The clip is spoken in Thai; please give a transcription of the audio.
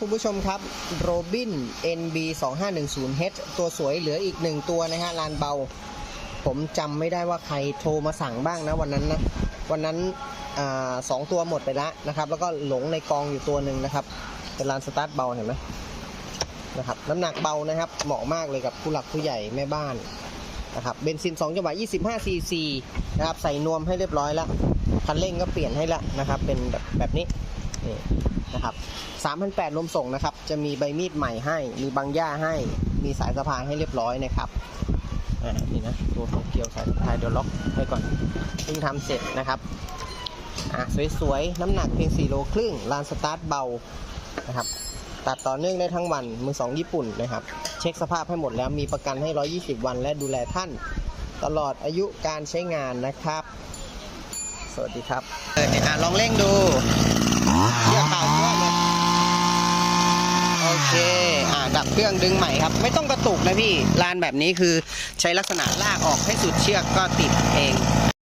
คุณผู้ชมครับโรบิน NB 2 5 1 0 H ตัวสวยเหลืออีกหนึ่งตัวนะฮะลานเบา ผมจำไม่ได้ว่าใครโทรมาสั่งบ้างนะวันนั้นนะ วันนั้นอสองตัวหมดไปแล้วนะครับ แล้วก็หลงในกองอยู่ตัวหนึ่งนะครับ เป็นลานสตาร์ทเบาเห็นไหมนะครับน้ำหนักเบานะครับ เหมาะมากเลยกับผู้หลักผู้ใหญ่แม่บ้านนะครับเบนซิน 2 จังหวะ 25 cc นะครับ ใส่นวมให้เรียบร้อยแล้ว คันเร่งก็เปลี่ยนให้ล้วนะครับ เป็นแบบแบบนี้ นี่นะครับ3,800รวมส่งนะครับ จะมีใบมีดใหม่ให้ มีบางหญ้าให้ มีสายสะพายให้เรียบร้อยนะครับอ่านี่นะตัวของเกียวสายสะพายเดี๋ยวล็อกไว้ก่อนเพิ่งทำเสร็จนะครับอ่าสวยๆ น้ำหนักเพียง4โลครึ่งลานสตาร์ทเบานะครับตัดต่อเนื่องได้ทั้งวันมือสองญี่ปุ่นนะครับ เช็คสภาพให้หมดแล้วมีประกันให้ 120 วัน และดูแลท่าน ตลอดอายุการใช้งานนะครับ สวัสดีครับเอออะลองเร่งดูเชือกข่าวทั่วเลยโอเคอ่าดับเครื่องดึงใหม่ครับ ไม่ต้องกระตุกนะพี่ลานแบบนี้คือใช้ลักษณะลากออกให้สุดเชือกก็ติดเอง